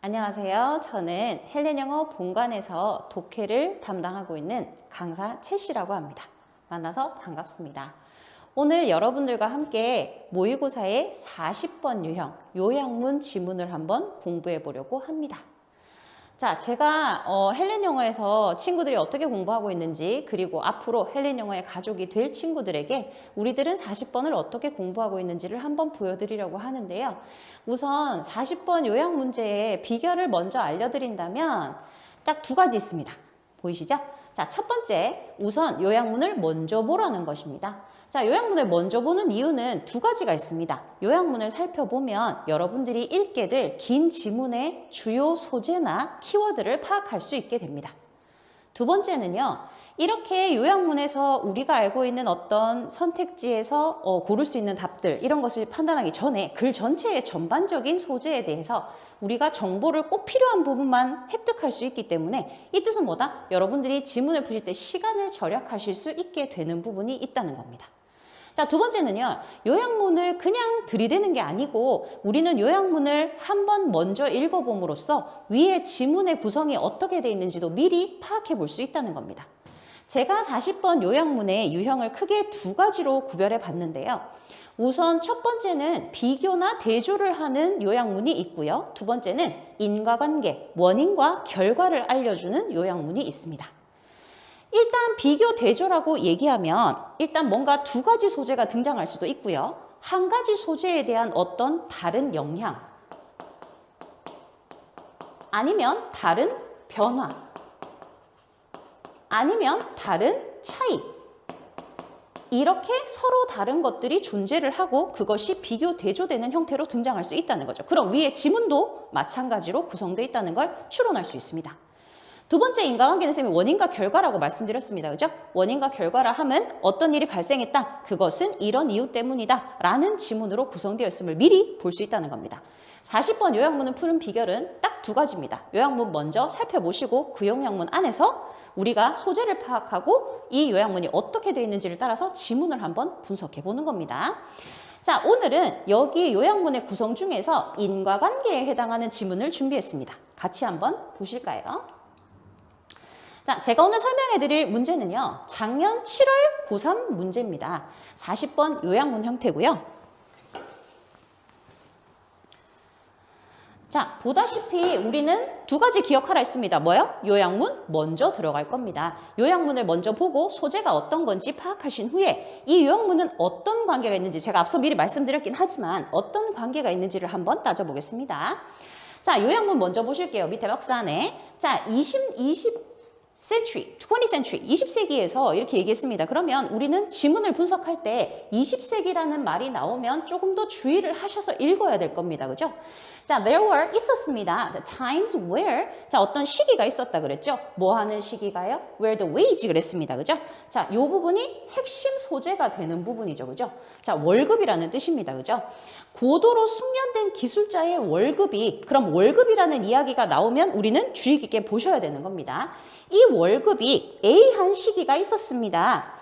안녕하세요. 저는 헬렌 영어 본관에서 독해를 담당하고 있는 강사 채씨라고 합니다. 만나서 반갑습니다. 오늘 여러분들과 함께 모의고사의 40번 유형 요약문 지문을 한번 공부해 보려고 합니다. 자, 제가 어, 헬렌 영어에서 친구들이 어떻게 공부하고 있는지 그리고 앞으로 헬렌 영어의 가족이 될 친구들에게 우리들은 40번을 어떻게 공부하고 있는지를 한번 보여드리려고 하는데요. 우선 40번 요약 문제의 비결을 먼저 알려드린다면 딱 두 가지 있습니다. 보이시죠? 자, 첫 번째, 우선 요약문을 먼저 보라는 것입니다. 자, 요약문을 먼저 보는 이유는 두 가지가 있습니다. 요약문을 살펴보면 여러분들이 읽게 될 긴 지문의 주요 소재나 키워드를 파악할 수 있게 됩니다. 두 번째는요, 이렇게 요약문에서 우리가 알고 있는 어떤 선택지에서 어, 고를 수 있는 답들, 이런 것을 판단하기 전에 글 전체의 전반적인 소재에 대해서 우리가 정보를 꼭 필요한 부분만 획득할 수 있기 때문에 이 뜻은 뭐다? 여러분들이 지문을 푸실 때 시간을 절약하실 수 있게 되는 부분이 있다는 겁니다. 자, 두 번째는요. 요약문을 그냥 들이대는 게 아니고 우리는 요약문을 한 번 먼저 읽어봄으로써 위에 지문의 구성이 어떻게 돼 있는지도 미리 파악해 볼 수 있다는 겁니다. 제가 40번 요약문의 유형을 크게 두 가지로 구별해 봤는데요. 우선 첫 번째는 비교나 대조를 하는 요약문이 있고요. 두 번째는 인과관계, 원인과 결과를 알려주는 요약문이 있습니다. 일단 비교 대조라고 얘기하면 일단 뭔가 두 가지 소재가 등장할 수도 있고요. 한 가지 소재에 대한 어떤 다른 영향 아니면 다른 변화 아니면 다른 차이 이렇게 서로 다른 것들이 존재를 하고 그것이 비교 대조되는 형태로 등장할 수 있다는 거죠. 그럼 위에 지문도 마찬가지로 구성되어 있다는 걸 추론할 수 있습니다. 두 번째 인과관계는 쌤이 원인과 결과라고 말씀드렸습니다. 그죠? 원인과 결과라 하면 어떤 일이 발생했다. 그것은 이런 이유 때문이다. 라는 지문으로 구성되어 있음을 미리 볼 수 있다는 겁니다. 40번 요약문을 푸는 비결은 딱 두 가지입니다. 요약문 먼저 살펴보시고 그 요약문 안에서 우리가 소재를 파악하고 이 요약문이 어떻게 되어 있는지를 따라서 지문을 한번 분석해 보는 겁니다. 자, 오늘은 여기 요약문의 구성 중에서 인과관계에 해당하는 지문을 준비했습니다. 같이 한번 보실까요? 자, 제가 오늘 설명해 드릴 문제는요. 작년 7월 고3 문제입니다. 40번 요약문 형태고요. 자, 보다시피 우리는 두 가지 기억하라 했습니다. 뭐요? 요약문 먼저 들어갈 겁니다. 요약문을 먼저 보고 소재가 어떤 건지 파악하신 후에 이 요약문은 어떤 관계가 있는지 제가 앞서 미리 말씀드렸긴 하지만 어떤 관계가 있는지를 한번 따져보겠습니다. 자, 요약문 먼저 보실게요. 밑에 박스 안에. 자, 20, 20, century, 20th century, 20세기에서 이렇게 얘기했습니다. 그러면 우리는 지문을 분석할 때 20세기라는 말이 나오면 조금 더 주의를 하셔서 읽어야 될 겁니다. 그죠? 자, there were 있었습니다. The times where 자, 어떤 시기가 있었다 그랬죠? 뭐 하는 시기가요? where the wage 그랬습니다. 그죠? 자, 요 부분이 핵심 소재가 되는 부분이죠. 그죠? 자, 월급이라는 뜻입니다. 그죠? 고도로 숙련된 기술자의 월급이 그럼 월급이라는 이야기가 나오면 우리는 주의 깊게 보셔야 되는 겁니다. 이 월급이 A한 시기가 있었습니다.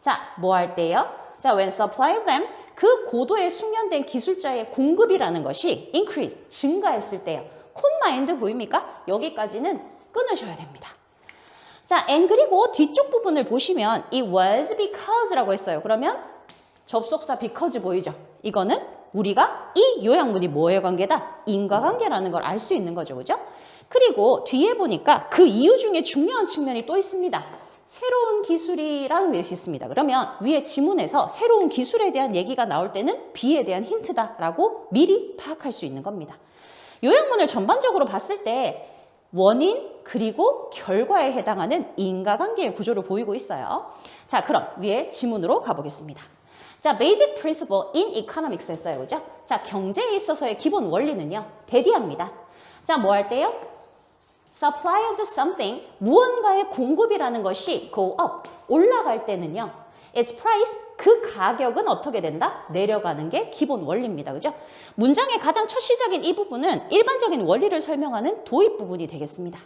자, 뭐 할 때요? 자, when supply of them 그 고도에 숙련된 기술자의 공급이라는 것이 increase 증가했을 때요. 콤마인드 보입니까? 여기까지는 끊으셔야 됩니다. 자, and 그리고 뒤쪽 부분을 보시면 it was because라고 했어요. 그러면 접속사 because 보이죠? 이거는 우리가 이 요약문이 뭐의 관계다? 인과관계라는 걸 알 수 있는 거죠. 그죠? 그리고 뒤에 보니까 그 이유 중에 중요한 측면이 또 있습니다. 새로운 기술이라는 것이 있습니다. 그러면 위에 지문에서 새로운 기술에 대한 얘기가 나올 때는 B에 대한 힌트다라고 미리 파악할 수 있는 겁니다. 요약문을 전반적으로 봤을 때 원인 그리고 결과에 해당하는 인과관계의 구조를 보이고 있어요. 자, 그럼 위에 지문으로 가보겠습니다. 자, basic principle in economics 했어요. 그죠? 자, 경제에 있어서의 기본 원리는요. 대디합니다. 자, 뭐 할 때요? Supply of something, 무언가의 공급이라는 것이 go up, 올라갈 때는요. its price, 그 가격은 어떻게 된다? 내려가는 게 기본 원리입니다. 그죠? 문장의 가장 첫 시작인 이 부분은 일반적인 원리를 설명하는 도입 부분이 되겠습니다.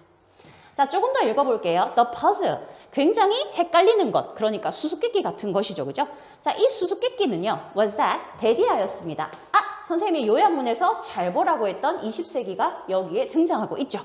자, 조금 더 읽어볼게요. The puzzle. 굉장히 헷갈리는 것. 그러니까 수수께끼 같은 것이죠. 그죠? 자, 이 수수께끼는요. was that? 대디하였습니다. 아! 선생님이 요약문에서 잘 보라고 했던 20세기가 여기에 등장하고 있죠.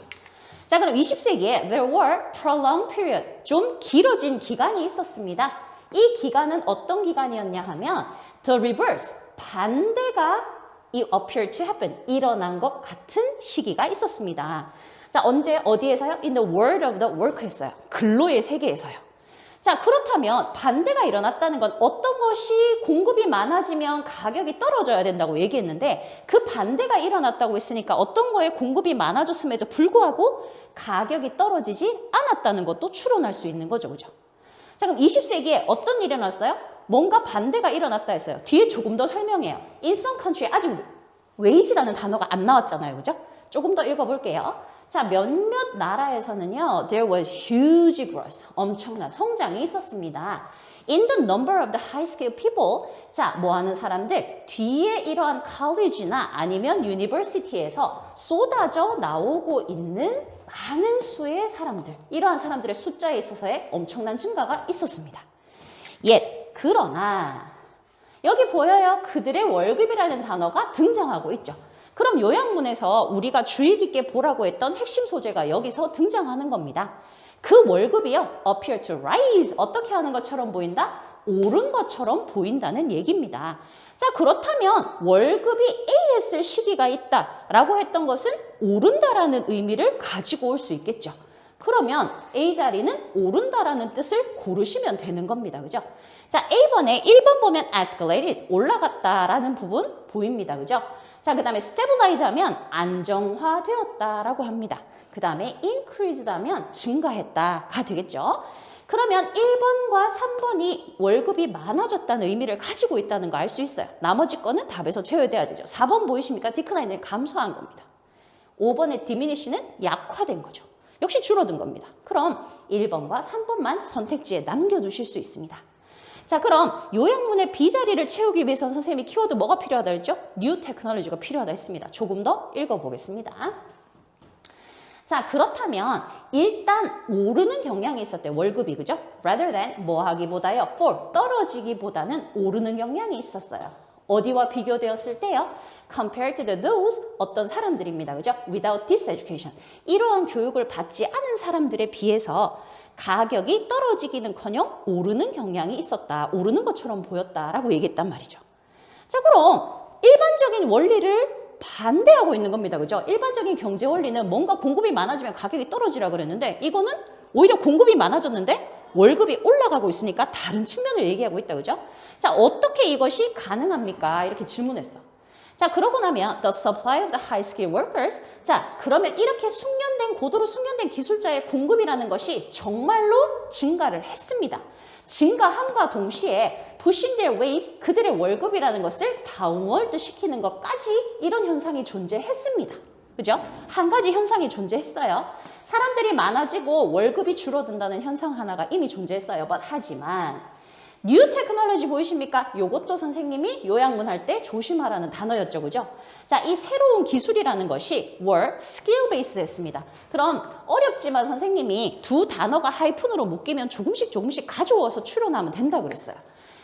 자, 그럼 20세기에 there were prolonged period, 좀 길어진 기간이 있었습니다. 이 기간은 어떤 기간이었냐 하면 the reverse, 반대가 이 appear to happen, 일어난 것 같은 시기가 있었습니다. 자, 언제 어디에서요? In the world of the worker였어요. 근로의 세계에서요. 자, 그렇다면 반대가 일어났다는 건 어떤 것이 공급이 많아지면 가격이 떨어져야 된다고 얘기했는데 그 반대가 일어났다고 했으니까 어떤 거에 공급이 많아졌음에도 불구하고 가격이 떨어지지 않았다는 것도 추론할 수 있는 거죠. 그죠? 자, 그럼 20세기에 어떤 일이 일어났어요? 뭔가 반대가 일어났다 했어요. 뒤에 조금 더 설명해요. Some country 아직 wage라는 단어가 안 나왔잖아요. 그죠? 조금 더 읽어볼게요. 자, 몇몇 나라에서는요, there was huge growth, 엄청난 성장이 있었습니다. In the number of the high-skilled people, 자, 뭐 하는 사람들? 뒤에 이러한 college나 아니면 university에서 쏟아져 나오고 있는 많은 수의 사람들, 이러한 사람들의 숫자에 있어서의 엄청난 증가가 있었습니다. 예, 그러나 여기 보여요. 그들의 월급이라는 단어가 등장하고 있죠. 그럼 요약문에서 우리가 주의 깊게 보라고 했던 핵심 소재가 여기서 등장하는 겁니다. 그 월급이요. appear to rise. 어떻게 하는 것처럼 보인다? 오른 것처럼 보인다는 얘기입니다. 자, 그렇다면 월급이 A 했을 시기가 있다라고 했던 것은 오른다라는 의미를 가지고 올 수 있겠죠. 그러면 A 자리는 오른다라는 뜻을 고르시면 되는 겁니다. 그죠? 자, A번에 1번 보면 escalated, 올라갔다라는 부분 보입니다. 그죠? 자, 그 다음에 stabilize 하면 안정화되었다라고 합니다. 그 다음에 increased 하면 증가했다가 되겠죠. 그러면 1번과 3번이 월급이 많아졌다는 의미를 가지고 있다는 거 알 수 있어요. 나머지 거는 답에서 채워야 되죠. 4번 보이십니까? 디크라인을 감소한 겁니다. 5번의 디미니시는 약화된 거죠. 역시 줄어든 겁니다. 그럼 1번과 3번만 선택지에 남겨두실 수 있습니다. 자, 그럼 요약문의 B자리를 채우기 위해서 선생님이 키워드 뭐가 필요하다 했죠? New Technology가 필요하다 했습니다. 조금 더 읽어보겠습니다. 자, 그렇다면 일단 오르는 경향이 있었대요. 월급이, 그죠? Rather than 뭐 하기보다요. fall, 떨어지기보다는 오르는 경향이 있었어요. 어디와 비교되었을 때요? compared to those 어떤 사람들입니다. 그죠? without this education. 이러한 교육을 받지 않은 사람들에 비해서 가격이 떨어지기는커녕 오르는 경향이 있었다. 오르는 것처럼 보였다라고 얘기했단 말이죠. 자, 그럼 일반적인 원리를 반대하고 있는 겁니다. 그죠? 일반적인 경제 원리는 뭔가 공급이 많아지면 가격이 떨어지라 그랬는데 이거는 오히려 공급이 많아졌는데 월급이 올라가고 있으니까 다른 측면을 얘기하고 있다. 그죠? 자, 어떻게 이것이 가능합니까? 이렇게 질문했어. 자, 그러고 나면 the supply of the high skill workers. 자, 그러면 이렇게 숙련된 고도로 숙련된 기술자의 공급이라는 것이 정말로 증가를 했습니다. 증가함과 동시에 pushing their wage 그들의 월급이라는 것을 다운월드 시키는 것까지 이런 현상이 존재했습니다. 그죠? 한 가지 현상이 존재했어요. 사람들이 많아지고 월급이 줄어든다는 현상 하나가 이미 존재했어요. 하지만 뉴 테크놀로지 보이십니까? 요것도 선생님이 요약문 할 때 조심하라는 단어였죠. 그죠? 자, 이 새로운 기술이라는 것이 were skill based 했습니다. 그럼 어렵지만 선생님이 두 단어가 하이픈으로 묶이면 조금씩 조금씩 가져와서 추론하면 된다 그랬어요.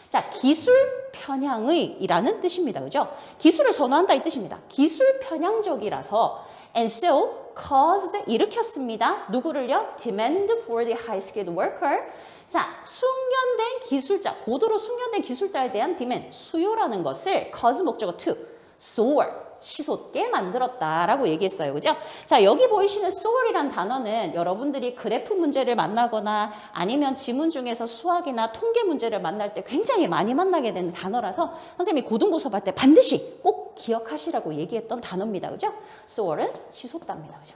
자, 기술 편향의 이라는 뜻입니다. 그죠? 기술을 선호한다 이 뜻입니다. 기술 편향적이라서 and so caused 일으켰습니다. 누구를요? demand for the high skilled worker. 자, 숙련된 기술자, 고도로 숙련된 기술자에 대한 demand, 수요라는 것을 cause 목적어 to, soar, 치솟게 만들었다라고 얘기했어요. 그죠? 자, 여기 보이시는 soar이란 단어는 여러분들이 그래프 문제를 만나거나 아니면 지문 중에서 수학이나 통계 문제를 만날 때 굉장히 많이 만나게 되는 단어라서 선생님이 고등부 수업할 때 반드시 꼭 기억하시라고 얘기했던 단어입니다. 그죠? soar은 치솟답니다. 그죠?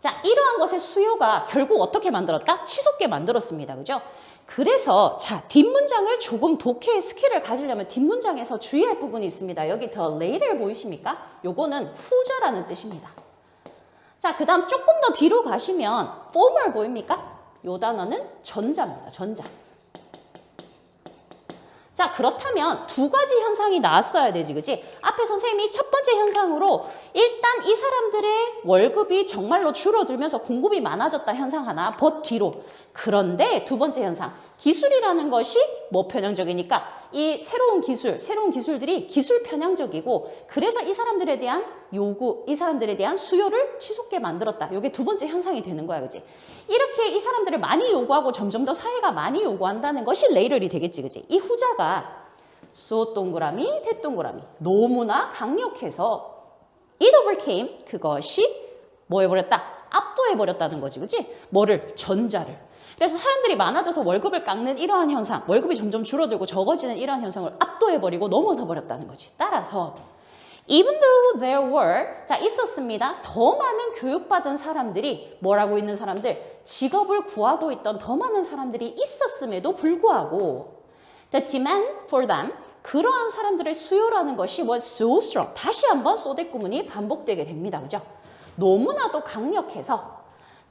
자, 이러한 것의 수요가 결국 어떻게 만들었다? 치솟게 만들었습니다. 그죠? 그래서 자, 뒷문장을 조금 독해의 스킬을 가지려면 뒷문장에서 주의할 부분이 있습니다. 여기 더 later 보이십니까? 요거는 후자라는 뜻입니다. 자, 그 다음 조금 더 뒤로 가시면 former 보입니까? 요 단어는 전자입니다. 전자. 자, 그렇다면 두 가지 현상이 나왔어야 되지, 그지? 앞에 선생님이 첫 번째 현상으로 일단 이 사람들의 월급이 정말로 줄어들면서 공급이 많아졌다 현상 하나, 벗 뒤로. 그런데 두 번째 현상, 기술이라는 것이 뭐 편향적이니까 이 새로운 기술, 새로운 기술들이 기술 편향적이고 그래서 이 사람들에 대한 요구, 이 사람들에 대한 수요를 치솟게 만들었다. 이게 두 번째 현상이 되는 거야, 그지? 이렇게 이 사람들을 많이 요구하고 점점 더 사회가 많이 요구한다는 것이 레이럴이 되겠지, 그지? 이 후자가 소 동그라미, 대 동그라미 너무나 강력해서 it overcame 그것이 뭐 해버렸다? 압도해버렸다는 거지, 그지? 뭐를? 전자를. 그래서 사람들이 많아져서 월급을 깎는 이러한 현상, 월급이 점점 줄어들고 적어지는 이러한 현상을 압도해버리고 넘어서 버렸다는 거지. 따라서 Even though there were 자 있었습니다. 더 많은 교육받은 사람들이 뭐라고 있는 사람들 직업을 구하고 있던 더 많은 사람들이 있었음에도 불구하고 the demand for them 그러한 사람들의 수요라는 것이 was so strong 다시 한번 소대 구문이 반복되게 됩니다. 그죠? 너무나도 강력해서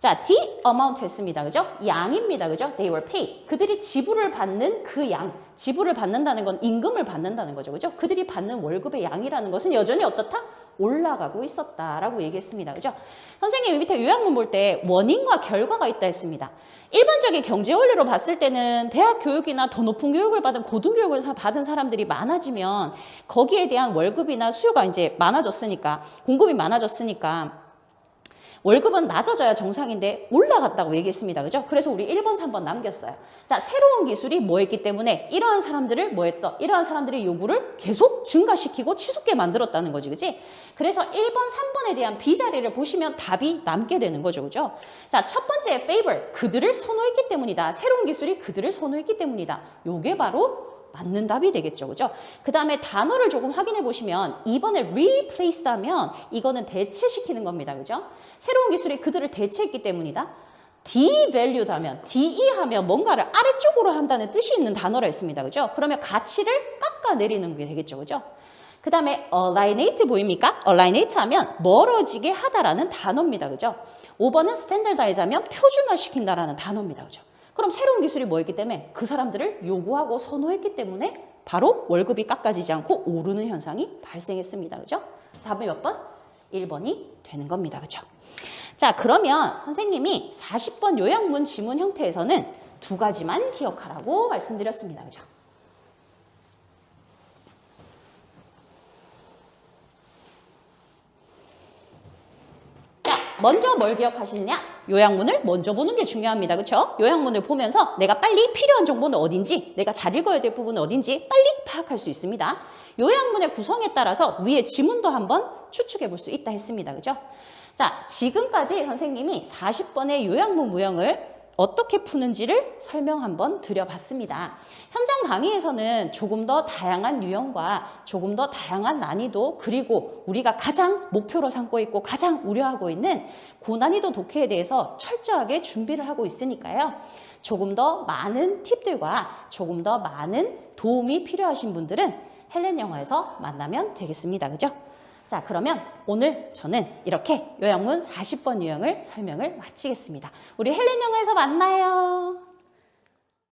자, the amount 했습니다. 그죠? 양입니다. 그죠? They were paid. 그들이 지불을 받는 그 양, 지불을 받는다는 건 임금을 받는다는 거죠. 그죠? 그들이 받는 월급의 양이라는 것은 여전히 어떻다? 올라가고 있었다라고 얘기했습니다. 그죠? 선생님이 밑에 요약문 볼 때 원인과 결과가 있다 했습니다. 일반적인 경제 원리로 봤을 때는 대학 교육이나 더 높은 교육을 받은 고등교육을 사- 받은 사람들이 많아지면 거기에 대한 월급이나 수요가 이제 많아졌으니까 공급이 많아졌으니까 월급은 낮아져야 정상인데 올라갔다고 얘기했습니다. 그죠? 그래서 우리 1번, 3번 남겼어요. 자, 새로운 기술이 뭐 했기 때문에 이러한 사람들을 뭐 했어? 이러한 사람들의 요구를 계속 증가시키고 치솟게 만들었다는 거지. 그지? 그래서 1번, 3번에 대한 B자리를 보시면 답이 남게 되는 거죠. 그죠? 자, 첫 번째 favor. 그들을 선호했기 때문이다. 새로운 기술이 그들을 선호했기 때문이다. 요게 바로 맞는 답이 되겠죠. 그죠? 그 다음에 단어를 조금 확인해 보시면 2번에 replace 하면 이거는 대체시키는 겁니다. 그죠? 새로운 기술이 그들을 대체했기 때문이다. devalued 하면, de 하면 뭔가를 아래쪽으로 한다는 뜻이 있는 단어라 했습니다. 그죠? 그러면 가치를 깎아내리는 게 되겠죠. 그죠? 그 다음에 alienate 보입니까? alienate 하면 멀어지게 하다라는 단어입니다. 그죠? 5번은 standardize 하면 표준화시킨다라는 단어입니다. 그죠? 그럼 새로운 기술이 뭐였기 때문에 그 사람들을 요구하고 선호했기 때문에 바로 월급이 깎아지지 않고 오르는 현상이 발생했습니다. 그죠? 4번 몇 번? 1번이 되는 겁니다. 그죠? 자, 그러면 선생님이 40번 요약문 지문 형태에서는 두 가지만 기억하라고 말씀드렸습니다. 그죠? 먼저 뭘 기억하시느냐? 요약문을 먼저 보는 게 중요합니다. 그렇죠? 요약문을 보면서 내가 빨리 필요한 정보는 어딘지, 내가 잘 읽어야 될 부분은 어딘지 빨리 파악할 수 있습니다. 요약문의 구성에 따라서 위에 지문도 한번 추측해 볼 수 있다 했습니다. 그죠? 자, 지금까지 선생님이 40번의 요약문 무형을 어떻게 푸는지를 설명 한번 드려봤습니다. 현장 강의에서는 조금 더 다양한 유형과 조금 더 다양한 난이도 그리고 우리가 가장 목표로 삼고 있고 가장 우려하고 있는 고난이도 독해에 대해서 철저하게 준비를 하고 있으니까요. 조금 더 많은 팁들과 조금 더 많은 도움이 필요하신 분들은 헬렌 영어에서 만나면 되겠습니다. 그죠? 자, 그러면 오늘 저는 이렇게 요약문 40번 유형을 설명을 마치겠습니다. 우리 헬렌 영어에서 만나요.